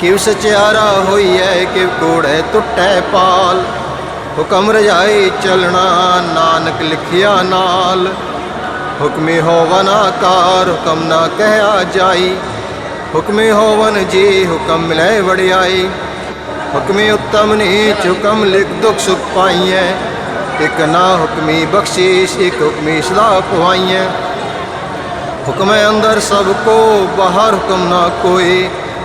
ਕਿਵ ਸਚਿਆਰਾ ਹੋਈਐ ਕਿਵ ਕੋੜੈ ਟੁੱਟੈ ਪਾਲ? ਹੁਕਮ ਰਜਾਈ ਚਲਣਾ, ਨਾਨਕ ਲਿਖਿਆ ਨਾਲ। ਹੁਕਮੇ ਹੋਵਨ ਆਕਾਰ, ਹੁਕਮ ਨਾ ਕਹਿਆ ਜਾਈ। ਹੁਕਮੇ ਹੋਵਨ ਜੀ, ਹੁਕਮ ਮਿਲੈ ਵੜਿਆਈ ਹੁਕਮੇ ਉਤਮ ਨੀਚ, ਹੁਕਮ ਲਿਖ ਦੁਖ ਸੁਖ ਪਾਈਐ। ਇਕ ਨਾ ਹੁਕਮੀ ਬਖਸ਼ੀਸ਼, ਇਕ ਹੁਕਮੀ ਸਲਾਹ ਪਵਾਈਐ ਹੁਕਮੇ ਅੰਦਰ ਸਭ ਕੋ, ਬਾਹਰ ਹੁਕਮ ਨਾ ਕੋਈ।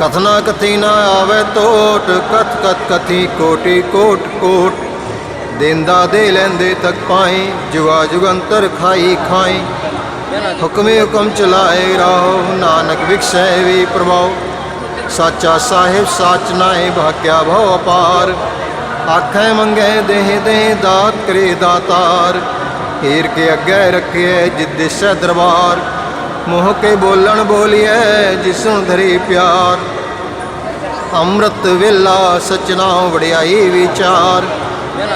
ਕਥਨਾ ਕਥੀ ਨਾ ਆਵੇ ਟੋਟ ਕਥ ਕਥ ਕਥੀ ਕੋਟੀ ਕੋਟ ਕੋਟ। ਦੇਂਦਾ ਦੇ ਲੈਂਦੇ ਤੱਕ ਪਾਈ ਜੁਗਾ ਜੁਗੰਤਰ ਖਾਈ ਖਾਈ। ਹੁਕਮੇ ਹੁਕਮ ਚਲਾਏ ਰਾਹੋ, ਨਾਨਕ ਵਿਖਸੈ ਵੀ ਪ੍ਰਭਾਉ ਸਾਚਾ ਸਾਹਿਬ ਸਾਚ ਨਾਏ ਭਾਕਿਆ ਭਉ ਅਪਾਰ। ਆਖੈ ਮੰਗੇ ਦੇਹ ਦੇਹ ਦਾਤ ਕਰੇ ਦਾਤਾਰ। ਹੀਰ ਕੇ ਅੱਗੇ ਰੱਖਿਐ ਜਿਦਿਸੈ ਦਰਬਾਰ। ਮੋਹ ਕੇ ਬੋਲਣ ਬੋਲੀਐ ਜਿਸੁ ਧਰੀ ਪਿਆਰ। ਅੰਮ੍ਰਿਤ ਵੇਲਾ ਸਚਨਾ ਵੜਿਆਈ ਵਿਚਾਰ।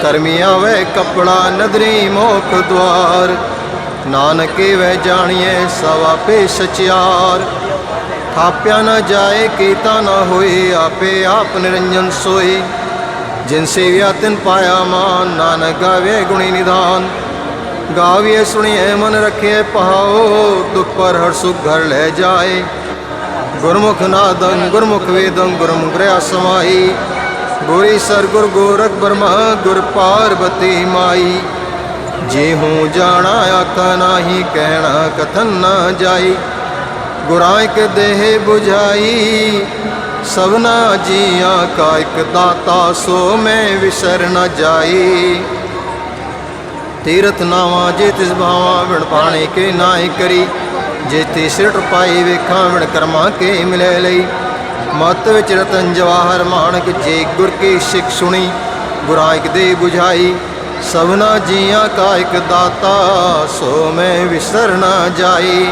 ਕਰਮੀ ਆਵੇ ਕਪੜਾ ਨਦਰੀ ਮੋਖ ਦਵਾਰ ਨਾਨਕੇ ਵੈ ਜਾਣੀਐ ਸਵਾ ਆਪੇ ਸਚਿਆਰ। ਥਾਪਿਆ ਨਾ ਜਾਏ ਕੀਤਾ ਨਾ ਹੋਏ ਆਪੇ ਆਪ ਨਿਰੰਜਨ ਸੋਈ ਜਿਨ ਸੇਵਿਆ ਤਿਨ ਪਾਇਆ ਮਾਨ, ਨਾਨਕ ਗਾਵੇ ਗੁਣੀ ਨਿਦਾਨ। ਗਾਵੀਏ ਸੁਣੀਏ ਮਨ ਰੱਖੇ ਪਹਾਓ, ਦੁਖ ਪਰ ਹਰ ਸੁਖ ਘਰ ਲੈ ਜਾਏ। ਗੁਰਮੁਖ ਨਾਦੰ, ਗੁਰਮੁਖ ਵੇਦੰ, ਗੁਰਮੁਖ ਰਿਆ ਸਮਾਈ ਗੁਰੀ ਸਰ ਗੁਰ ਗੋਰਖ ਬਰਮਾ ਗੁਰ ਪਾਰਬਤੀ ਮਾਈ। ਜੇ ਹੂੰ ਜਾਣਾ, ਆਖਾ ਨਾਹੀ, ਕਹਿਣਾ, ਕਥਨ ਨਾ ਜਾਈ। ਗੁਰਾਂ ਇਕ ਦੇਹ 부ਝਾਈ ਸਭਨਾ ਜੀਆਂ ਕਾ ਇਕ ਦਾਤਾ, ਸੋ ਮੈਂ ਵਿਸਰ ਨਾ ਜਾਈ। ਤੀਰਥ ਨਾਵਾ ਜੇ ਤਿਸ ਭਾਵਾ ਵਿਣ ਪਾਣੇ ਕੇ ਨਾਹੀ ਕਰੀ। ਜੇ ਤੇ ਟਰਪਾਈ ਪਾਈ ਵੇਖਾਂ, ਵਿਣ ਕਰਮਾਂ ਕੇ ਮਿਲੇ ਲਈ? ਮਤ ਵਿੱਚ ਰਤਨ ਜਵਾਹਰ ਮਾਨਕ ਜੇ ਗੁਰ ਕੀ ਸਿੱਖ ਸੁਣੀ ਗੁਰਾਂ ਦੇ 부ਝਾਈ ਸਭਨਾ ਜੀਆਂ ਕਾ ਇਕ ਦਾਤਾ, ਸੋ ਮੈਂ ਵਿਸਰ ਨ ਜਾਈ।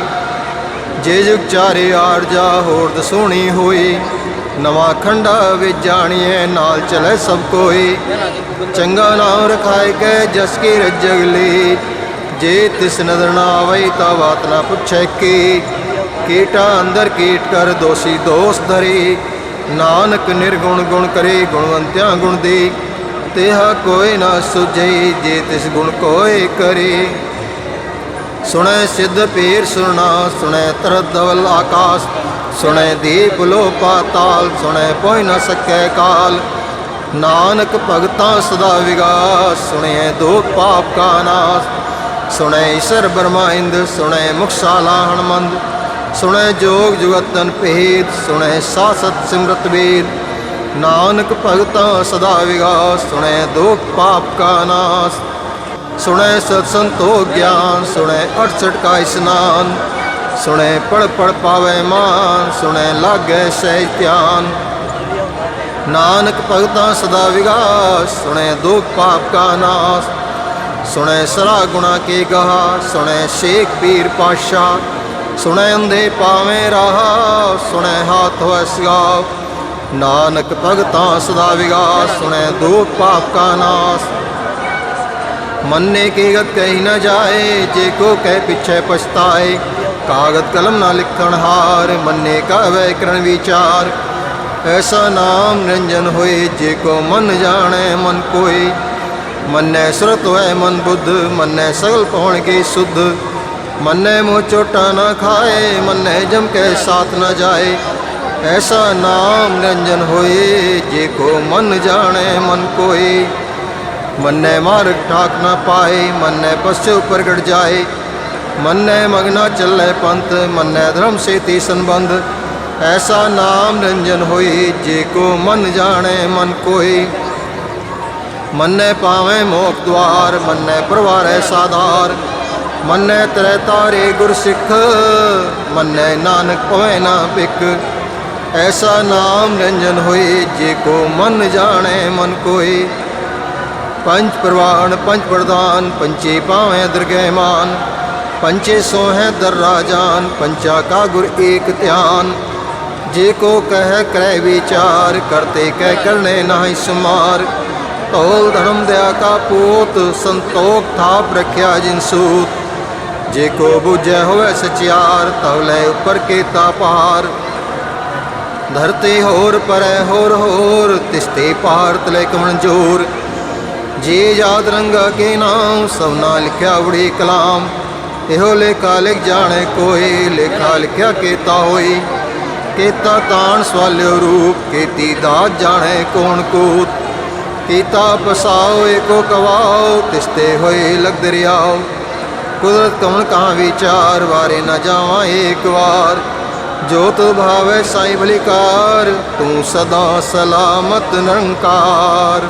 ਜੇ ਜੁਗ ਚਾਰੇ ਆਰਜਾ ਹੋਰ ਦਸੋਣੀ ਹੋਈ। ਨਵਾਂ ਖੰਡਾ ਵਿੱਚ ਜਾਣੀਏ ਨਾਲ ਚਲੇ ਸਭ ਕੋਈ। ਚੰਗਾ ਨਾਮ ਰਖਾਇ ਕੇ, ਜਸ ਕੀ ਰਜਗ ਲਈ ਜੇ ਤਿਸ ਨਦਰ ਨਾ ਆਵੇ ਤਾਂ ਬਾਤ ਨਾ ਪੁੱਛੈ ਕੀ। ਕੀਟਾ ਅੰਦਰ ਕੀਟ ਕਰ ਦੋਸੀ ਦੋਸ ਧਰੇ। ਨਾਨਕ ਨਿਰਗੁਣ ਗੁਣ ਕਰੇ ਗੁਣਵੰਤਿਆਂ ਗੁਣ ਦੇ। ਤੇਹਾ ਕੋਈ ਨਾ ਸੁਝੇ ਜੇ ਤਿਸ ਗੁਣ ਕੋਏ ਕਰੇ। ਸੁਣੈ ਸਿੱਧ ਪੀਰ ਸੁਣਾ ਸੁਣੈ ਤਰਤ ਧਵਲ ਆਕਾਸ। ਸੁਣੈ ਦੀਪ ਲੋ ਪਾਤਾਲ ਸੁਣੈ ਕੋਈ ਨਾ ਸਕੈ ਕਾਲ। ਨਾਨਕ ਭਗਤਾਂ ਸਦਾ ਵਿਗਾਸ ਸੁਣੈ ਦੋ ਪਾਪ ਕਾ ਨਾਸ। ਸੁਣੈ ਈਸ਼ਰ ਬਰਮਾ ਇੰਦ ਸੁਣੈ ਮੁਖਸ਼ਾਲਾ ਹਨਮੰਦ ਸੁਣੈ ਜੋਗ ਜੁਗਤਨ ਭੇਦ, ਸੁਣੈ ਸਾਸਤ ਸਿਮਰਤ ਵੇਦ। ਨਾਨਕ ਭਗਤਾਂ ਸਦਾ ਵਿਗਾਸ, ਸੁਣੈ ਦੁਖ ਪਾਪ ਕਾ ਨਾਸ। ਸੁਣੈ ਸਤ ਸੰਤੋ ਗਿਆਨ, ਸੁਣੈ 68 ਕਾ ਇਸਨਾਨ। ਸੁਣੈ ਪੜ ਪੜ ਪਾਵੇ ਮਾਨ, ਸੁਣੈ ਲਾਗੈ ਸਹਿ ਧਿਆਨ। ਨਾਨਕ ਭਗਤਾਂ ਸਦਾ ਵਿਗਾਸ, ਸੁਣੈ ਦੁਖ ਪਾਪ ਕਾ ਨਾਸ। ਸੁਣੈ ਸਰਾ ਗੁਣਾ ਕੇ ਗਹਾ, ਸੁਣੈ ਸ਼ੇਖ ਪੀਰ ਪਾਸ਼ਾ ਸੁਣੈ ਅੰਧੇ ਪਾਵੇਂ ਰਹਾ, ਸੁਣੈ ਹਾਥ ਹੋਇ ਨਾਨਕ ਭਗਤਾਂ ਸਦਾ ਵਿਗਾਸ, ਸੁਣੈ ਦੁਖ ਪਾਪ ਕਾ ਨਾਸ। ਮੰਨੇ ਕੀ ਗਤ ਕਹੀ ਨਾ ਜਾਏ, ਜੇ ਕੋ ਕਹਿ ਪਿਛੈ ਪਛਤਾਏ। ਕਾਗਦ ਕਲਮ ਨਾ ਲਿਖਣ ਹਾਰ, ਮੰਨੇ ਕਾ ਵੈਕਰਣ ਵਿਚਾਰ। ਐਸਾ ਨਾਮ ਨਿਰੰਜਨ ਹੋਏ, ਜੇ ਕੋ ਮਨ ਜਾਣੈ ਮਨ ਕੋਈ ਮੰਨੈ ਸੁਰਤ ਹੋਏ ਮਨ ਬੁੱਧ ਮੰਨੈ ਸਗਲ ਪਉਣ ਕੀ ਸੁਧ ਮੰਨੈ ਮੋ ਚੋਟਾ ਨਾ ਖਾਏ ਮੰਨੈ ਜਮ ਕੇ ਸਾਥ ਨਾ ਜਾਏ ਐਸਾ ਨਾਮ ਨਿਰੰਜਨ ਹੋਏ ਜੇ ਕੋ ਮਨ ਜਾਣੈ ਮਨ ਕੋਈ ਮੰਨੈ ਮਾਰਗ ਠਾਕ ਨਾ ਪਾਏ ਮੰਨੈ ਪਸਚੋ ਪ੍ਰਗਟ ਜਾਏ ਮੰਨੈ ਮਗਨਾ ਚੱਲੇ ਪੰਥ ਮੰਨੈ ਧਰਮ ਸੇਤੀ ਸੰਬੰਧ ਐਸਾ ਨਾਮ ਨਿਰੰਜਨ ਹੋਈ ਜੇ ਕੋ ਮਨ ਜਾਣੈ ਮਨ ਕੋਈ ਮੰਨੈ ਪਾਵੇਂ ਮੋਖ ਦਵਾਰ ਮੰਨੈ ਪਰਵਾਰੈ ਸਾਧਾਰ। ਮੰਨੈ ਤਰੈ ਤਾਰੇ ਗੁਰ ਸਿੱਖ, ਮੰਨੈ ਨਾਨਕ ਪਵੈ ਨਾ ਪਿਕ ਐਸਾ ਨਾਮ ਰੰਜਨ ਹੋਏ, ਜੇ ਕੋ ਮਨ ਜਾਣੈ ਮਨ ਕੋਈ ਪੰਜ ਪ੍ਰਵਾਨ, ਪੰਜ ਪ੍ਰਦਾਨ ਪੰਚੇ ਪਾਵੇਂ ਦਰਗਹਿ ਪੰਚੇ ਸੋਹੈ ਦਰ ਰਾਜਾਨ ਪੰਚਾ ਕਾ ਗੁਰ ਏਕ ਧਿਆਨ। ਜੇ ਕੋ ਕਹਿ ਕਰੈ ਵਿਚਾਰ, ਕਰਤੇ ਕਹਿ ਕਰਨੇ ਨਾਹੀ ਸੁਮਾਰ। ਢੋਲ ਧਰਮ ਦਇਆ ਕਾ ਪੂਤ, ਸੰਤੋਖ ਥਾਪ ਰਖਿਆ ਜਿਨ ਸੂਤ। ਜੇ ਕੋ ਬੁਝੈ ਹੋਵੇ ਸਚਿਆਰ, ਤਵ ਲੈ ਉਪਰ ਕੀਤਾ ਪਾਰ ਧਰਤੇ ਹੋਰ ਪਰੈ ਹੋਰ ਹੋਰ, ਤਿਸਤੇ ਪਾਰ ਤਲੇ ਕਮਣ ਜੋਰ। ਜੇ ਯਾਦ ਰੰਗਾ ਕੇ ਨਾਮ ਸਭਨਾ ਲਿਖਿਆ ਉੜੀ ਕਲਾਮ। ਇਹੋ ਲੇਖਾ ਲਿਖ ਜਾਣੇ ਕੋਈ, ਲੇਖਾ ਲਿਖਿਆ ਕੀਤਾ ਹੋਈ। ਕੀਤਾ ਤਾਣ ਸਵਾਲਿਓ ਰੂਪ, ਕੀਤੀ ਦਾਤ ਜਾਣੇ ਕੋਣ ਕੂਤ। ਕੀਤਾ ਪਸਾਓ, ਏਕੋ ਕਵਾਓ, ਤਿਸਤੇ ਹੋਏ ਲਗ ਦਰਿਆਓ। ਕੁਦਰਤ ਕਵਣ ਕਹਾ ਵਿਚਾਰ, ਵਾਰੇ ਨਾ ਜਾਵਾਂ ਏਕ ਵਾਰ। ਜੋ ਤੋ ਭਾਵੇ ਸਾਈ ਭਲਿਕਾਰ ਤੂੰ ਸਦਾ ਸਲਾਮਤ ਨੰਕਾਰ।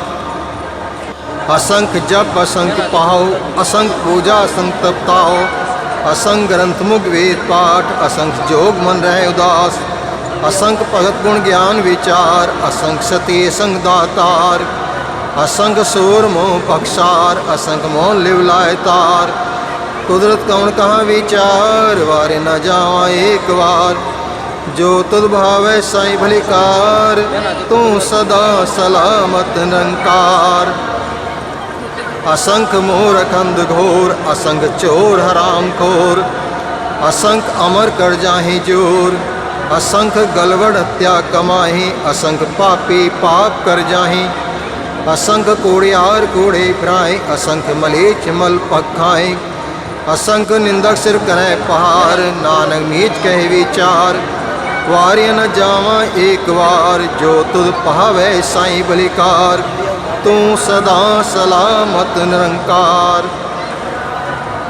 ਅਸੰਖ ਜਪ, ਅਸੰਖ ਪਾਉ ਅਸੰਖ ਪੂਜਾ, ਅਸੰਖ ਤਪਤਾਉ ਅਸੰਖ ਗ੍ਰੰਥ ਮੁਗ ਵੇਦ ਪਾਠ, ਅਸੰਖ ਜੋਗ ਮਨ ਰਹਿ ਉਦਾਸ। ਅਸੰਖ ਭਗਤ ਗੁਣ ਗਿਆਨ ਵਿਚਾਰ, ਅਸੰਖ ਸਤੀ ਸੰਗ ਦਾਤਾਰ ਅਸੰਗ ਸੂਰ ਮੋਹ ਪਖਸਾਰ ਅਸੰਗ ਮੋਹ ਲਿਵ ਲਾਇ ਤਾਰ। ਕੁਦਰਤ ਕੌਣ ਕਹਾ ਵਿਚਾਰ, ਵਾਰੇ ਨਾ ਜਾਵਾਂ ਏਕ ਵਾਰ। ਜੋ ਤੁਧ ਭਾਵੈ ਸਾਈ ਭਲਿਕਾਰ, ਤੂੰ ਸਦਾ ਸਲਾਮਤ ਨਿਰੰਕਾਰ ਅਸੰਖ ਮੋਰ ਅਖੰਡ ਘੋਰ ਅਸੰਗ ਚੋਰ ਹਰਾਮ ਖੋਰ। ਅਸੰਖ ਅਮਰ ਕਰ ਜਾਹੀ ਜੋਰ। ਅਸੰਖ ਗਲਵੜ ਹਤਿਆ ਕਮਾਹੀ, ਅਸੰਖ ਪਾਪੀ ਪਾਪ ਕਰ ਜਾਹੀ। जाहि असंख कोड़ियार कोड़े फिराए असंख मलेच मल पखाए असंख निंदक सिर करे पहार नानक नीच कहे विचार वार्य न जावा एक बार जो तुद पहावे साई बलिकार ਤੂੰ ਸਦਾ ਸਲਾਮਤ ਨਿਰੰਕਾਰ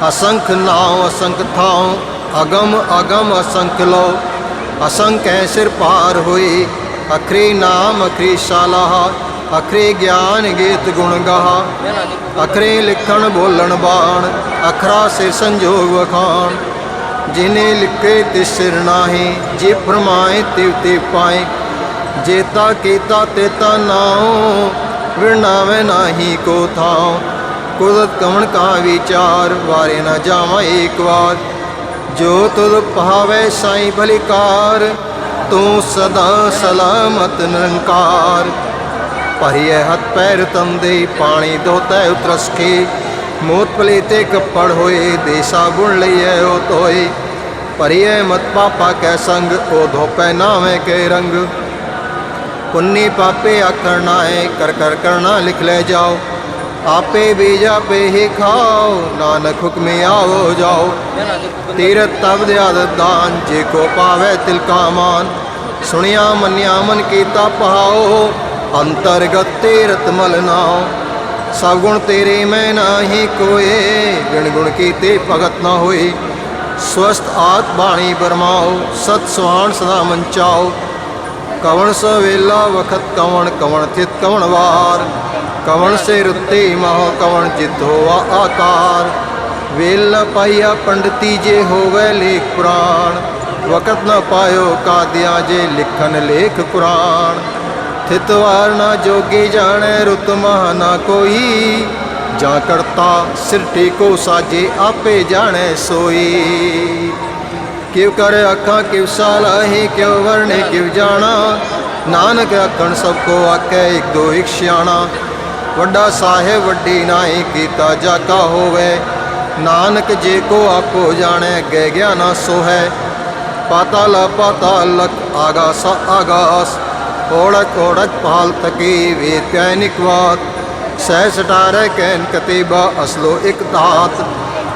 ਅਸੰਖ ਨਾਉ ਅਸੰਖ ਥਾਉ ਅਗਮ ਅਗਮ ਅਸੰਖ ਲੋ ਅਸੰਖ ਐ ਸਿਰ ਪਾਰ ਹੋਈ ਅਖਰੀ ਨਾਮ ਅਖਰੀ ਸਾਲਾਹ ਅਖਰੇ ਗਿਆਨ ਗੀਤ ਗੁਣ ਗਾਹ। ਅਖਰੀ ਲਿਖਣ ਬੋਲਣ ਬਾਣ, ਅਖਰਾ ਸਿਰ ਸੰਜੋਗ ਵਖਾਣ। ਜਿਨੇ ਲਿਖੇ ਤੇ ਸਿਰ ਨਾਹੀ, ਜੇ ਫਰਮਾਏ ਤਿਵ ਤੇ ਪਾਏ। ਜੇਤਾ ਕੀਤਾ ਤੇਤਾ ਨਾਉ ਵਿਣਾਵੇ ਨਾਹੀ ਕੋ ਥਾਉ। ਕੁਦਰਤ ਕਵਣ ਕਾ ਵਿਚਾਰ, ਵਾਰੇ ਨਾ ਜਾਵਾਂ ਏਕ ਵਾਰ। ਜੋ ਤੁਧ ਪਾਵੇ ਸਾਈ ਭਲਿਕਾਰ ਤੂੰ ਸਦਾ ਸਲਾਮਤ ਨਿਰੰਕਾਰ। ਭਰੀਏ ਹੱਥ ਪੈਰ ਤਮ ਦੇ ਪਾਣੀ ਦੋਤੈ ਉਤਰਸ ਕੇ ਮੋਤ ਪਲੇ ਤੇ ਕੱਪੜ ਹੋਏ, ਦੇਸਾ ਗੁਣ ਲਈਏ ਉਹ ਤੋਏ ਭਰੀਏ ਮਤ ਪਾਪਾ ਕੈ ਸੰਗ, ਉਹ ਧੋਪੈ ਨਾਵੇਂ ਕੇ ਰੰਗ। ਪੁੰਨੀ ਪਾਪੇ ਆਕਰਨਾ ਹੈ, ਕਰ ਕਰ ਕਰਨਾ ਲਿਖ ਲੈ ਜਾਓ। ਆਪੇ ਬੀਜ ਪੇ ਹੀ ਖਾਓ, ਨਾਨਕ ਹੁਕਮੇ ਆਵੋ ਜਾਓ। ਤੀਰਤ ਤਬ ਦੇ ਦਾਨ, ਜੇ ਕੋ ਪਾਵੇ ਤਿਲ ਕਾ ਮਾਨ। ਸੁਣਿਆ ਮੰਨਿਆ ਮਨ ਕੀਤਾ ਪਹਾਓ। ਅੰਤਰਗਤ ਤੀਰਤ ਮਲ ਨਾਓ ਸਭ ਗੁਣ ਤੇਰੇ ਮੈਂ ਨਾਹੀ ਕੋਏ ਗੁਣ ਗੁਣ ਕੀਤੇ ਭਗਤ ਨਾ ਹੋਏ। ਸਵਸਤ ਆਤ ਬਾਣੀ ਬਰਮਾਓ ਸਤ ਸੁਹਾਣ ਸਦਾ ਮੰਚਾਓ ਕਵਣ ਸਵੇਲਾ ਵਖਤ ਕਵਣ ਕਵਣ ਥਿਤ ਕਵਣ ਵਾਰ। ਕਵਣ ਸੇ ਰੁੱਤੇ ਮਹ, ਕਵਣ ਚਿਤ ਹੋਵਾ ਆਕਾਰ। ਵੇਲ ਪਾਈਆ ਪੰਡਤੀ ਜੇ ਹੋਵੇ ਲੇਖ ਪੁਰਾਣ। ਵਕਤ ਨਾ ਪਾਇਓ ਕਾਦਿਆ ਜੇ ਲਿਖਨ ਲੇਖ ਪੁਰਾਣ ਥਿਤ ਵਾਰ ਨਾ ਜੋਗੀ ਜਾਣੈ, ਰੁਤ ਮਹ ਨਾ ਕੋਈ। ਜਾ ਕਰਤਾ ਸਿਰ ਟੇਕੋ ਸਾਜੇ ਆਪੇ ਜਾਣੈ ਸੋਈ। ਕਿਵ ਕਰ ਅੱਖਾਂ ਕਿਵ ਸਾਲਾਹੀ ਕਿਵ ਵਰਣੇ ਕਿਵ ਜਾਣਾ। ਨਾਨਕ ਆਖਣ, ਸਭ ਕੋ ਆਖੈ, ਇੱਕ ਦੋ ਇੱਕ ਸਿਆਣਾ। ਵੱਡਾ ਸਾਹਿਬ, ਵੱਡੀ ਨਾਹੀ, ਕੀਤਾ ਜਾ ਕਾ ਹੋਵੇ। ਨਾਨਕ ਜੇ ਕੋ ਆਪੋ ਜਾਣੈ ਗੈ ਗਿਆਨਾ ਸੋਹੈ। ਪਾਤਾਲ ਪਾਤਾਲ ਲਖ ਆਗਾਸ ਆਗਾਸ। ਓੜਕ ਓੜਕ ਪਾਲ ਤਕੀ ਵੇਦ ਕੈ ਸਹਿ ਸਟਾਰੈ ਕੈਨ ਕਤੀਬਾ, ਅਸਲੋ ਇਕ ਧਾਤ।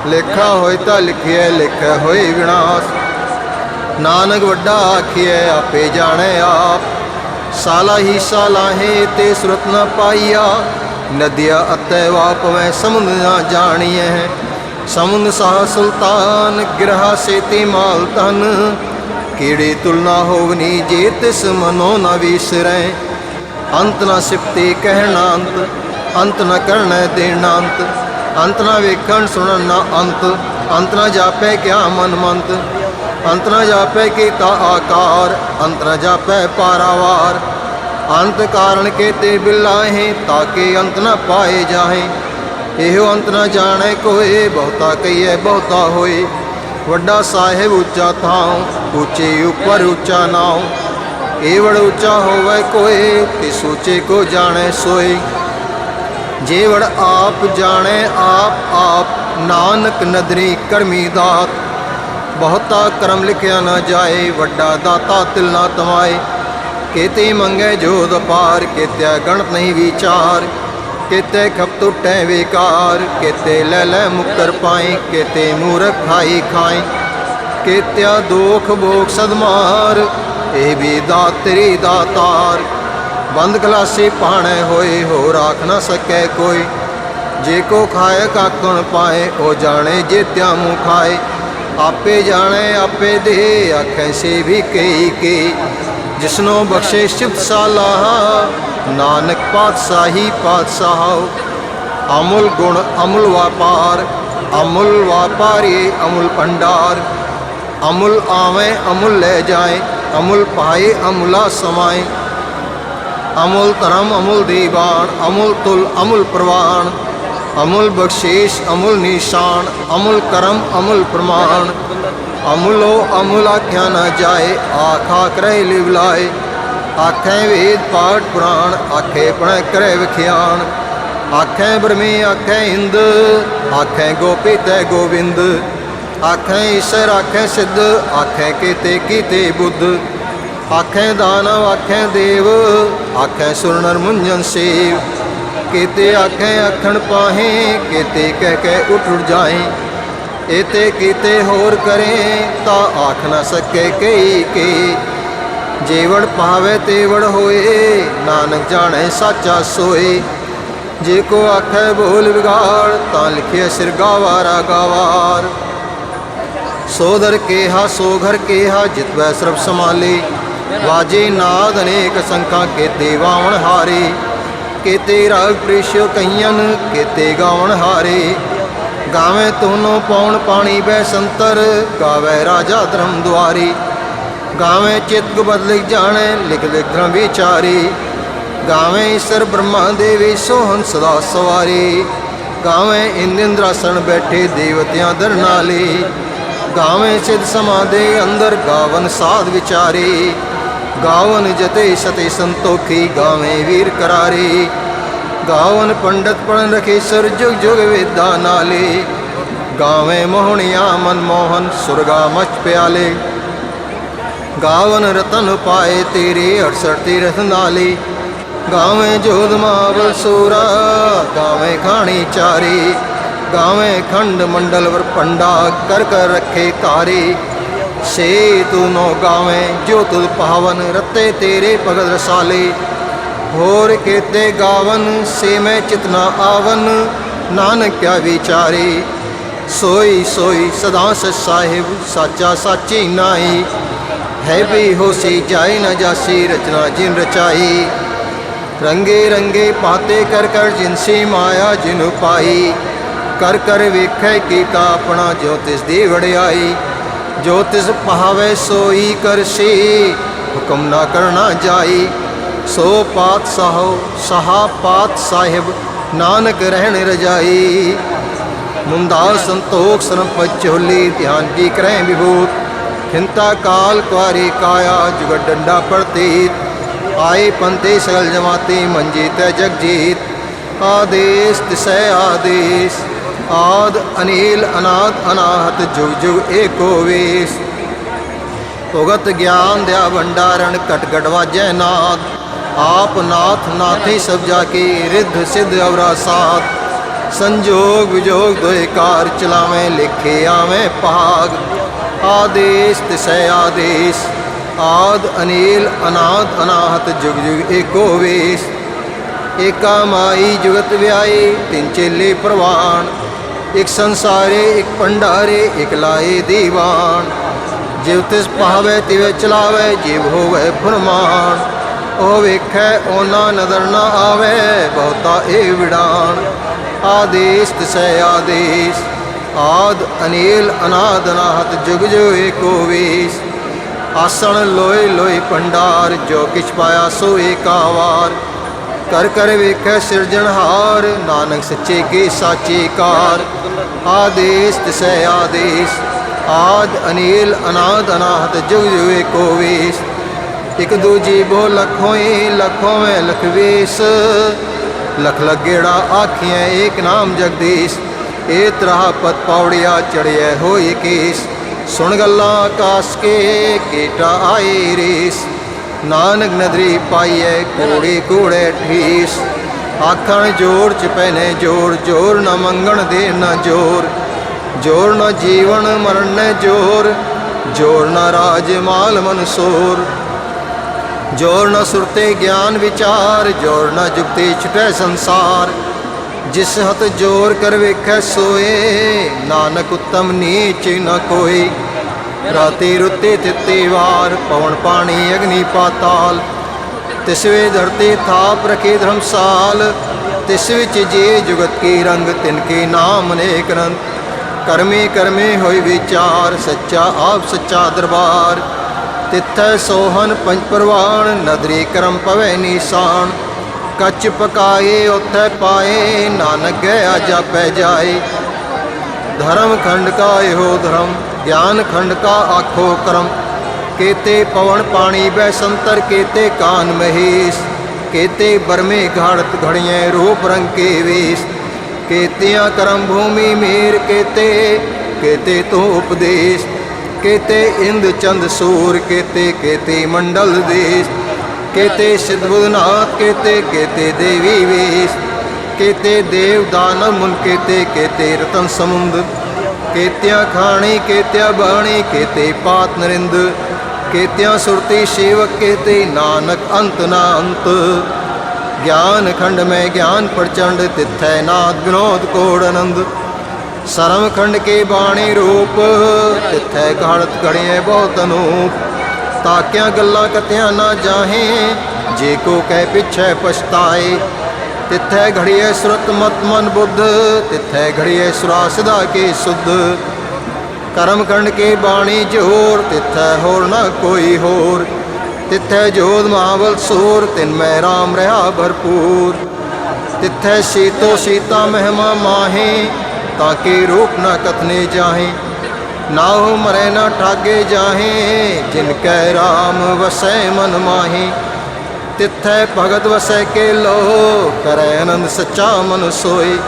ਲੇਖਾ ਹੋਇ ਤਾਂ ਲਿਖਿਆ ਲਿਖੈ ਹੋਇ ਵਿਨਾਸ਼। ਨਾਨਕ ਵੱਡਾ ਆਖੀਐ, ਆਪੇ ਜਾਣੈ ਆਪ। ਸਾਲਾ ਹੀ ਸਾਲਾਹੇ ਤੇ ਸੁਰਤ ਨ ਪਾਈਆ। ਨਦੀਆ ਅਤੈ ਵਾਪਵੈ, ਸਮੁੰਦ ਨਾ ਜਾਣੀਐ। ਸਮੁੰਦ ਸਾਹ ਸੁਲਤਾਨ, ਗ੍ਰਹ ਸੇਤੀ ਮਾਲ ਤਨ ਕੀੜੀ ਤੁਲਨਾ ਹੋਵਨੀ? ਜੇ ਤਿਸ ਮਨੋ ਨ ਵਿਸਰੈ, ਅੰਤ ਨਾ ਸਿਫਤੇ ਕਹਿਣਾ ਅੰਤ ਅੰਤ ਨਾ ਕਰਨਾ ਦੇਣਾ ਅੰਤ ਅੰਤ ਨਾ ਵੇਖਣ ਸੁਣਨ ਨਾ ਅੰਤ ਅੰਤ ਨ ਜਾਪੈ ਕਿਆ ਮਨ ਮੰਤ, ਅੰਤ ਨ ਜਾਪੈ ਕੀਤਾ ਆਕਾਰ, ਅੰਤ ਨ ਜਾਪੈ ਪਾਰਾਵਾਰ। ਅੰਤ ਕਾਰਨ ਕੇ ਤੇ ਬਿਲਾਹੇ ਤਾਕੇ ਅੰਤ ਨਾ ਪਾਏ ਜਾਹੇ। ਇਹੋ ਅੰਤ ਨਾ ਜਾਣੈ ਕੋਏ, ਬਹੁਤਾ ਕਹੀਏ ਬਹੁਤਾ ਹੋਏ। ਵੱਡਾ ਸਾਹਿਬ ਉੱਚਾ ਥਾਂ ਉੱਚੇ ਉੱਪਰ ਉੱਚਾ ਨਾਉ ਏਵੜ ਉੱਚਾ ਹੋਵੇ ਕੋਏ, ਤੇ ਸੋਚੇ ਕੋ ਜਾਣੈ ਸੋਏ। ਜੇਵੜ ਆਪ ਜਾਣੈ ਆਪ ਆਪ ਨਾਨਕ ਨਦਰੀ ਕਰਮੀ ਦਾਤ। ਬਹੁਤਾ ਕਰਮ ਲਿਖਿਆ ਨਾ ਜਾਏ, ਵੱਡਾ ਦਾਤਾ ਤਿਲ ਨਾ ਤਮਾਏ। ਕੇਤੇ ਮੰਗੇ ਜੋਦ ਪਾਰ ਕੇਤਿਆ ਗਣਤ ਨਹੀਂ ਵਿਚਾਰ। ਕਿਤੇ ਖਪ ਟੁੱਟੈ ਵਿਕਾਰ, ਕੇਤੇ ਲੈ ਲੈ ਮੁਕਰ ਪਾਏ, ਕਿਤੇ ਮੂਰਖ ਖਾਈ ਖਾਏ। ਕੇਤਿਆ ਦੋਖ ਭੋਗ ਸਦਮਾਰ ਇਹ ਵੀ ਦਾਤਰੀ ਤੇਰੀ। ਦਾਤਾਰ ਬੰਦ ਗਲਾਸੀ ਪਾਣੈ ਹੋਏ ਹੋ ਰਾਖ ਨਾ ਸਕੈ ਕੋਈ। ਜੇ ਕੋ ਖਾਏ, ਕਾਕਣ ਪਾਏ, ਉਹ ਜਾਣੇ ਜੇ ਤਿਆ ਮੂੰ ਖਾਏ। ਆਪੇ ਜਾਣੇ, ਆਪੇ ਦੇ ਆਖੈ ਸੇ ਵੀ ਕਈ ਕੇ। ਜਿਸਨੋ ਬਖਸ਼ੇ ਸ਼ਿਵ ਸਾਲਾਹ ਨਾਨਕ ਪਾਤਸ਼ਾਹੀ ਪਾਤਸ਼ਾਹ। ਅਮੁਲ ਗੁਣ ਅਮੁਲ ਵਾਪਾਰ, ਅਮੁਲ ਵਾਪਾਰੀ ਅਮੁਲ ਭੰਡਾਰ। ਅਮੁਲ ਆਵੇਂ, ਅਮੁਲ ਲੈ ਜਾਏ, ਅਮੁਲ ਪਾਏ, ਅਮੁਲਾ ਸਮਾਏ। ਅਮੁਲ ਧਰਮ, ਅਮੁਲ ਦੀਵਾਨ, ਅਮੁਲ ਤੁਲ, ਅਮੁਲ ਪ੍ਰਵਾਨ। ਅਮੁਲ ਬਖਸ਼ੀਸ਼, ਅਮੁਲ ਨਿਸ਼ਾਨ, ਅਮੁਲ ਕਰਮ, ਅਮੁਲ ਪ੍ਰਮਾਣ। ਅਮੁਲੋ ਅਮੁਲ ਆਖਿਆ ਨਾ ਜਾਏ, ਆਖਾ ਕਰੇ ਲਿਵਲਾਏ ਆਖੇ ਵੇਦ ਪਾਠ ਪੁਰਾਣ, ਆਖੇ ਪੜੈ ਕਰੇ ਵਿਖਿਆਨ। ਆਖੇ ਬ੍ਰਹਮੀ, ਆਖੇ ਹਿੰਦ ਆਖੇ ਗੋਪੀ ਤੈ ਗੋਵਿੰਦ। ਆਖੈ ਈਸ਼ਰ, ਆਖੈ ਸਿੱਧ, ਆਖੈ ਕੀਤੇ ਕੀਤੇ ਬੁੱਧ। ਆਖੈ ਦਾਨਵ ਆਖੈ ਦੇਵ, ਆਖੇ ਸੁਰਨਰ ਮੁੰਜਨ ਸੇਵ। ਕੀਤੇ ਆਖੈ ਆਖਣ ਪਾਹੇ, ਕੀਤੇ ਕਹਿ ਕੇ ਉੱਠ ਉੱਠ ਜਾਏ ਇਤੇ ਕੀਤੇ ਹੋਰ ਕਰੇ, ਤਾਂ ਆਖ ਨਾ ਸਕੇ ਕਈ ਕੇ। ਜੇਵੜ ਪਾਵੇ ਤੇਵੜ ਹੋਏ, ਨਾਨਕ ਜਾਣੈ ਸਾਚਾ ਸੋਏ। ਜੇ ਕੋ ਆਖੇ ਬੋਲ ਵਿਗਾੜ, ਤਾਂ ਲਿਖਿਆ ਸਿਰ ਗਾਵਾਰਾ ਗਾਵਾਰ ਸੋਦਰ ਕੇਹਾ ਸੋਘਰ ਕੇਹਾ, ਜਿਤਵੈ ਸਰਬ ਸਮਾਲੇ ਵਾਜੇ ਨਾਦ ਅਨੇਕ ਸੰਖਾ ਕੇਤੇ ਵਾਵਣ ਹਾਰੇ। ਕੇਤੇ ਰਾਗ ਪ੍ਰਿਸ਼ੋ ਕਈਨ ਕੇਤੇ ਗਾਵਣ ਹਾਰੇ। ਗਾਵੇਂ ਤੋਨੋ ਪੌਣ ਪਾਣੀ ਬੈ ਸੰਤਰ, ਗਾਵੇ ਰਾਜਾ ਧਰਮ ਦੁਆਰੀ। ਗਾਵੇਂ ਚਿਤ ਬਦਲਿ ਜਾਣੇ, ਲਿਖ ਲਿਖ ਧਰਮ ਵਿਚਾਰੀ। ਗਾਵੇਂ ਈਸ਼ਰ ਬ੍ਰਹਮਾ ਦੇਵੀ ਸੋਹਨ ਸਦਾ ਸਵਾਰੀ। ਗਾਵੇਂ ਇੰਦਰਾਸਣ ਬੈਠੇ, ਦੇਵਤਿਆਂ ਦਰ ਨਾਲੇ ਗਾਵੇਂ ਸਿਧ ਸਮਾਦੇ ਅੰਦਰ ਗਾਵਨ ਸਾਧ ਵਿਚਾਰੇ। ਗਾਵਨ ਜਤੇ ਸਤੇ ਸੰਤੋਖੀ, ਗਾਵੇਂ ਵੀਰ ਕਰਾਰੇ। ਗਾਵਨ ਪੰਡਤ ਪੜਨ ਰਖੇ ਸਰ ਜੁਗ ਜੁਗ ਵੇਦਾ ਨਾਲੇ। ਗਾਵੇਂ ਮੋਹਣਿਆ ਮਨ ਮੋਹਨ, ਸੁਰਗਾ ਮਚ ਪਿਆਲੇ। ਗਾਵਨ ਰਤਨ ਪਾਏ ਤੇਰੇ 68 ਤੀਰਥ ਨਾਲੇ। ਗਾਵੇਂ ਜੋਦ ਮਾਵਲ ਸੂਰਾ, ਗਾਵੇਂ ਖਾਣੀ ਚਾਰੀ। ਗਾਵੇਂ ਖੰਡ ਮੰਡਲ ਵਰ ਪੰਡਾ ਕਰ ਕਰ ਰੱਖੇ ਤਾਰੇ ਸੇ ਤੂ ਨੋ ਗਾਵੇਂ ਜੋ ਤੁਲ ਪਾਵਨ, ਰਤੇ ਤੇਰੇ ਭਗਤ ਰਸਾਲੇ। ਹੋਰ ਕੇਤੇ ਗਾਵਨ, ਸੇ ਮੈਂ ਚਿਤਨਾ ਆਵਨ, ਨਾਨਕ ਕਿਆ ਵਿਚਾਰੇ। ਸੋਈ ਸੋਈ ਸਦਾ ਸਚ ਸਾਹਿਬ, ਸਾਚਾ ਸਾਚੀ ਨਾਈ ਹੈ ਵੀ ਹੋਸੀ ਜਾਏ ਨਾ ਜਾਸੀ ਰਚਨਾ ਜਿਨ ਰਚਾਈ। ਰੰਗੇ ਰੰਗੇ ਪਾਤੇ ਕਰ ਕਰ ਜਿਨਸੀ ਮਾਇਆ ਜਿਨ ਪਾਈ। ਕਰ ਕਰ ਵੇਖੈ ਕੀਤਾ ਆਪਣਾ ਜੋ ਤਿਸ ਦੀ ਵੜਿਆਈ ਜੋ ਤਿਸ ਪਾਵੇ ਸੋਈ ਕਰਸੀ, ਹੁਕਮ ਨਾ ਕਰਨਾ ਜਾਈ। ਸੋ ਪਾਤ ਸਾਹੋ ਸਹਾ ਪਾਤ ਸਾਹਿਬ ਨਾਨਕ ਰਹਿਣ ਰਜਾਈ। ਮੁੰਦਾ ਸੰਤੋਖ ਸਰਪ ਚੋਲੀ ਧਿਆਨ ਕੀ ਕਰੈ ਵਿਭੂਤ। ਖਿੰਤਾ ਕਾਲ ਕੁਆਰੀ ਕਾਇਆ ਜੁਗ ਡੰਡਾ ਪ੍ਰਤੀਤ। ਆਏ ਪੰਤੇ ਸਗਲ ਜਮਾਤੀ ਮੰਜੀਤ ਜਗਜੀਤ। ਆਦੇਸ ਤਿਸੈ ਆਦੇਸ। ਆਦ ਅਨੀਲ ਅਨਾਦ ਅਨਾਹਤ ਜੁਗ ਜੁਗ ਏਕੋ ਵੇਸ। ਭਗਤ ਗਿਆਨ ਦਿਆ ਭੰਡਾਰਨ ਕਟ ਕਟ ਵਾਜੈ ਨਾਦ। ਆਪ ਨਾਥ ਨਾਥੀ ਸਭ ਜਾ ਕੀ ਰਿੱਧ ਸਿੱਧ ਅਵਰਾ ਸਾਥ। ਸੰਜੋਗ ਵਿਜੋਗ ਦੋਇ ਕਾਰ ਚਲਾਵੇਂ, ਲਿਖੇ ਆਵੇਂ ਭਾਗ। ਆਦੇਸ ਤਿਸੈ ਆਦੇਸ। ਆਦ ਅਨੀਲ ਅਨਾਦ ਅਨਾਹਤ ਜੁਗ ਜੁਗ ਏਕੋ ਵੇਸ। ਏਕਾ ਮਾਈ ਜੁਗਤ ਵਿਆਈ ਤਿੰਨ ਚੇਲੇ ਪ੍ਰਵਾਨ। ਇੱਕ ਸੰਸਾਰੇ, ਇੱਕ ਭੰਡਾਰੇ, ਇੱਕ ਲਾਏ ਦੀਵਾਨ। ਜਿਵ ਤਿਸ ਪਾਵੇ ਤਿਵੇਂ ਚਲਾਵੇ, ਜਿਵ ਹੋਵੇ ਫਰਮਾਨ ਉਹ ਵੇਖੈ, ਉਹਨਾਂ ਨਦਰ ਨਾ ਆਵੇ, ਬਹੁਤਾ ਇਹ ਵਿਡਾਨ ਆਦੇਸ ਤਿਸੈ ਆਦੇਸ, ਆਦ ਅਨੀਲ ਅਨਾਦ ਨਾਹਤ ਜੁਗ ਜੁਗ ਏਕੋ ਵੇਸ ਆਸਣ ਲੋਏ ਲੋਏ ਭੰਡਾਰ, ਜੋ ਕਿਛ ਪਾਇਆ ਸੋ ਏਕਾਵਾਰ ਕਰ ਕਰ ਵੇਖੈ ਸਿਰਜਣਹਾਰ ਨਾਨਕ ਸੱਚੇ ਕੀ ਸਾਚੀ ਕਾਰ। ਆਦੇਸ ਤਿਸੈ ਆਦੇਸ, ਆਦ ਅਨੀਲ ਅਨਾਦ ਅਨਾਹਤ, ਜੁਗ ਜੁਗ ਏਕੋ ਵੇਸ। ਇਕ ਦੂਜੀ ਬੋ ਲਖੋਈ ਲਖੋਂ ਮੈਂ ਲਖਵੇਸ ਲਖ ਲਗੇੜਾ ਆਖੀਆਂ ਏਕ ਨਾਮ ਜਗਦੀਸ਼। ਏ ਤਰਹ ਪਤ ਪੌੜਿਆ ਚੜਿਐ ਹੋਈ ਕੇਸ। ਸੁਣ ਗੱਲਾਂ ਆਕਾਸ ਕੇ, ਕੀਟਾ ਆਏ ਰੇਸ। ਨਾਨਕ ਨਦਰੀ ਪਾਈਏ ਕੋੜੇ ਕੋੜੇ ਠੀਸ ਆਖਣ ਜ਼ੋਰ ਚ ਪੈਨੇ ਜ਼ੋਰ, ਜੋਰ ਨਾ ਮੰਗਣ ਦੇ ਨਾ ਜੋਰ। ਜੋਰ ਨਾ ਜੀਵਨ ਮਰਨ ਨ ਜੋਰ ਜੋਰ ਨਾ ਰਾਜ ਮਾਲ ਮਨਸੂਰ ਜੋਰ ਨਾ ਸੁਰਤੇ ਗਿਆਨ ਵਿਚਾਰ, ਜੋਰ ਨਾ ਜੁਗਤੇ ਛਟੈ ਸੰਸਾਰ। ਜਿਸ ਹਤ ਜੋਰ ਕਰ ਵੇਖੈ ਸੋਏ, ਨਾਨਕ ਉਤਮ ਨੀਚ ਨ ਕੋਈ ਰਾਤੀ ਰੁੱਤੇ ਤਿੱਤੇ ਵਾਰ ਪਵਨ ਪਾਣੀ ਅਗਨੀ ਪਾਤਾਲ। ਤਿਸ ਵੇ ਧਰਤੀ ਥਾਪ ਰਖੇ ਧਰਮਸਾਲ। ਤਿਸ ਵਿੱਚ ਜੇ ਜੁਗਤ ਕੀ ਰੰਗ, ਤਿਨ ਕੇ ਨਾਮ ਅਨੇਕ ਰੰਗ। ਕਰਮੇ ਕਰਮੇ ਹੋਈ ਵਿਚਾਰ, ਸੱਚਾ ਆਪ ਸੱਚਾ ਦਰਬਾਰ। ਤਿੱਥੈ ਸੋਹਨ ਪੰਜ ਪਰਵਾਨ ਨਦਰੀ ਕਰਮ ਪਵੈ ਨੀਸਾਨ। ਕੱਚ ਪਕਾਏ, ਉਥੈ ਪਾਏ, ਨਾਨਕ ਗਿਆ ਜਾਪੈ ਜਾਏ। ਧਰਮ ਖੰਡ ਕਾ ਇਹੋ ਧਰਮ। ਗਿਆਨ ਖੰਡ ਕਾ ਆਖੋ ਕਰਮ। ਕੇਤੇ ਪਵਨ ਪਾਣੀ ਬੈ ਸੰਤਰ, ਕੇਤੇ ਕਾਨ ਮਹੇਸ਼। ਕੇਤੇ ਬਰਮੇ ਘਾੜਤ ਘੜੀਐ, ਰੂਪ ਰੰਗ ਕੇ ਵੇਸ। ਕੇਤਿਆਂ ਕਰਮ ਭੂਮੀ ਮੇਰ ਕੇਤੇ ਕੇਤੇ ਤੋ ਉਪਦੇਸ਼ ਕੇਤੇ ਇੰਦ ਚੰਦ ਸੂਰ, ਕੇਤੇ ਕੇਤੇ ਮੰਡਲ ਦੇਸ਼। ਕੇਤੇ ਸਿਧ ਬੁਧਨਾਥ, ਕੇਤੇ ਕੇਤੇ ਦੇਵੀ ਵੇਸ਼। ਕੇਤੇ ਦੇਵ ਦਾਨਵ ਮੁਨ, ਕੇਤੇ ਕੇਤੇ ਰਤਨ ਸਮੁੰਦ। ਕੇਤਿਆ ਖਾਣੀ, ਕੇਤਿਆ ਬਾਣੀ, ਕੇਤੇ ਪਾਤ ਨਰਿੰਦ, ਕੇਤਿਆ ਸੁਰਤੀ ਸੇਵਕ, ਕੇਤੇ ਨਾਨਕ ਅੰਤ ਨਾ ਅੰਤ। ਗਿਆਨ ਖੰਡ ਮੈਂ ਗਿਆਨ ਪ੍ਰਚੰਡ, ਤਿੱਥੈ ਨਾਦ ਵਿਨੋਦ ਕੋੜ ਆਨੰਦ। ਸਰਮ ਖੰਡ ਕੇ ਬਾਣੀ ਰੂਪ, ਤਿੱਥੈ ਘੜਤ ਘੜਿਐ ਬਹੁਤ ਅਨੂਪ। ਤਾਕਿਆਂ ਗੱਲਾਂ ਕਤਿਆਂ ਨਾ ਜਾਹੇ, ਜੇ ਕੋ ਕਹਿ ਪਿਛੈ ਪਛਤਾਏ ਤਿੱਥੈ ਘੜੀਐ ਸੁਰਤ ਮਤ ਮਨ ਬੁੱਧ, ਤਿੱਥੈ ਘੜੀਐ ਸੁਰਾ ਸਦਾ ਕੇ ਸੁਧ। ਕਰਮ ਖੰਡ ਕੇ ਬਾਣੀ ਜੋਰ ਤਿੱਥੈ ਹੋਰ ਨਾ ਕੋਈ ਹੋਰ। ਤਿੱਥੈ ਜੋਧ ਮਹਾਵਲ ਸੂਰ, ਤਿਨ ਮੈਂ RAM ਰਹਾ ਭਰਪੂਰ। ਤਿੱਥੈ ਸੀਤੋ ਸੀਤਾ ਮਹਿਮਾ ਮਾਹੇ ਤਾਕੇ ਰੂਪ ਨਾ ਕਥਨੇ ਜਾਹੇ। ਨਾਉ ਮਰੈ ਨਾ ਠਾਗੇ ਜਾਹੇ, ਜਿਨ ਕੈ RAM ਵਸੈ ਮਨ ਮਾਹੇ। ਤਿੱਥੈ ਭਗਤ ਵਸੈ ਕੇ ਲੋ ਕਰੈ ਆਨੰਦ ਸੱਚਾ ਮਨ ਸੋਈ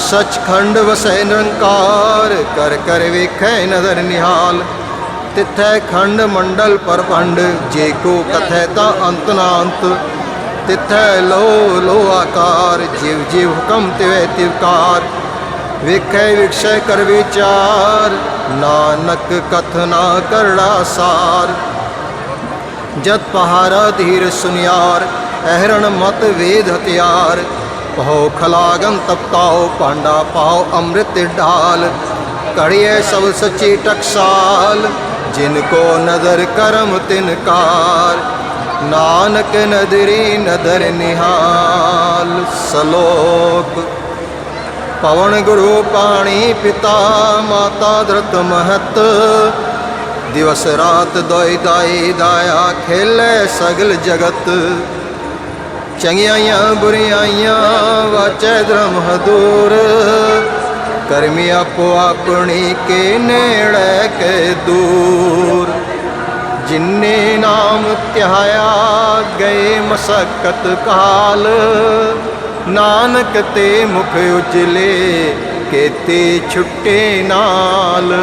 ਸਚਖੰਡ ਵਸੈ ਨਿਰੰਕਾਰ, ਕਰ ਕਰ ਵੇਖੈ ਨਦਰ ਨਿਹਾਲ। ਤਿੱਥੈ ਖੰਡ ਮੰਡਲ ਪਰਭੰਡ ਜੇ ਕੋ ਕਥੈ ਤਾਂ ਅੰਤ ਨਾ ਅੰਤ ਤਿੱਥੈ ਲੋ ਲੋ ਆਕਾਰ, ਜੀਵ ਜੀਵ ਹੁਕਮ ਤਿਵੈ ਤਿਵਕਾਰ ਵੇਖੈ ਵਿਖਸ਼ੈ ਕਰ ਵਿਚਾਰ, ਨਾਨਕ ਕਥਨਾ ਕਰੜਾ ਸਾਰ। ਜਤ ਪਹਾਰਾ ਧੀਰ ਸੁਨਿਆਰ, ਅਹਰਣ ਮਤ ਵੇਦ ਹਥਿਆਰ। ਪਹੋ ਖਲਾਗਨ ਤਪਤਾਓ ਪਾਂਡਾ ਪਾਓ ਅੰਮ੍ਰਿਤ ਢਾਲ ਕੜੀਏ ਸਭ ਸੱਚੀ ਟਕਸਾਲ, ਜਿਨ ਕੋ ਨਦਰ ਕਰਮ ਤਿਨ ਕਾਰ। ਨਾਨਕ ਨਦਰੀ ਨਦਰ ਨਿਹਾਲ, ਸਲੋਕ। ਪਵਨ ਗੁਰੂ ਪਾਣੀ ਪਿਤਾ, ਮਾਤਾ ਧਰਤ ਮਹਤ। ਦਿਵਸ ਰਾਤ ਦੋਇ ਦਾਈ ਦਾਇਆ ਖੇਲੇ ਸਗਲ ਜਗਤ। ਚੰਗਿਆਈਆਂ ਬੁਰੀਆਈਆਂ ਵਾਚੈ ਧਰਮ ਹਦੂਰ। ਕਰਮੀ ਆਪੋ ਆਪਣੀ ਕੇ ਨੇੜੇ ਕੇ ਦੂਰ। ਜਿਨੇ ਨਾਮ ਧਿਆਇਆ ਗਏ ਮਸਕਤ ਕਾਲ। ਨਾਨਕ ਤੇ ਮੁਖ ਉਜਲੇ, ਕੇਤੇ ਛੁੱਟੇ ਨਾਲ।